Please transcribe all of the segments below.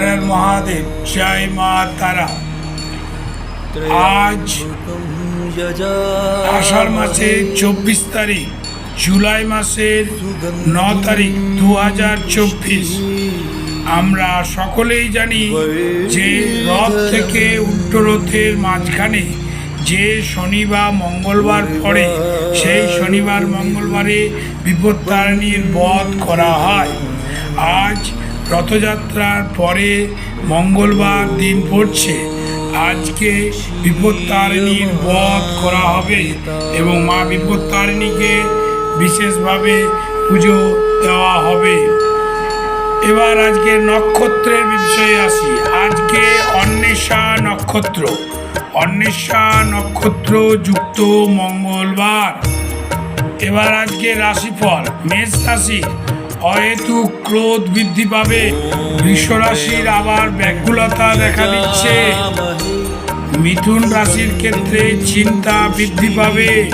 হর হর মহাদেব, জয় মা তারা। আজ আষাঢ় মাসের চব্বিশ তারিখ, জুলাই মাসের ন তারিখ দু হাজার চব্বিশ। আমরা সকলেই জানি যে রথ থেকে উল্টো রথের মাঝখানে যে শনি বা মঙ্গলবার পড়ে, সেই শনিবার মঙ্গলবারে বিপত্তারিণীর বধ করা হয়। আজ রথযাত্রার পরে মঙ্গলবার দিন পড়ছে। আজকে বিপত্তারিণীর বধ করা হবে এবং মা বিপত্তারিণীকে বিশেষভাবে পুজো দেওয়া হবে। এবার আজকে নক্ষত্রের বিষয়ে আসি। আজকে অন্বেষা নক্ষত্র। অন্বেষা নক্ষত্র যুক্ত মঙ্গলবার। এবার আজকে রাশিফল, মেষ রাশি। অহেতু ক্রোধ বৃদ্ধি পাবে। বৃষ রাশির আবার ব্যাকুলতা দেখা দিচ্ছে। মিথুন রাশির ক্ষেত্রে চিন্তা বৃদ্ধি পাবে।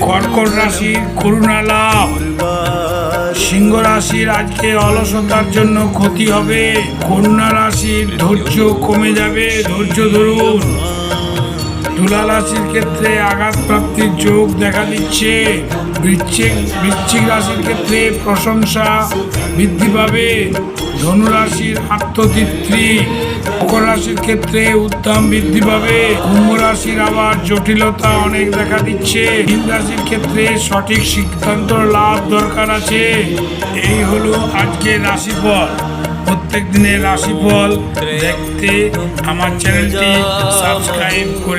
কর্কট রাশির করুণা লাভ। সিংহ রাশির আজকে অলসতার জন্য ক্ষতি হবে। কন্যা রাশির ধৈর্য কমে যাবে। ধৈর্য ধরুন। তুলা রাশির ক্ষেত্রে আঘাত প্রাপ্তির যোগ দেখা দিচ্ছে। বৃশ্চিক বৃশ্চিক রাশির ক্ষেত্রে প্রশংসা বৃদ্ধি পাবে। ধনুরাশির আত্মতৃপ্তি, মকর রাশির ক্ষেত্রে উদ্যম বৃদ্ধি পাবে। কুম্ভ রাশির আবার জটিলতা অনেক দেখা দিচ্ছে। মীন রাশির ক্ষেত্রে সঠিক সিদ্ধান্ত লাভ দরকার আছে। এই হলো আজকে রাশিফল। প্রত্যেক দিনের রাশিফল দেখতে আমার চ্যানেলটি সাবস্ক্রাইব করে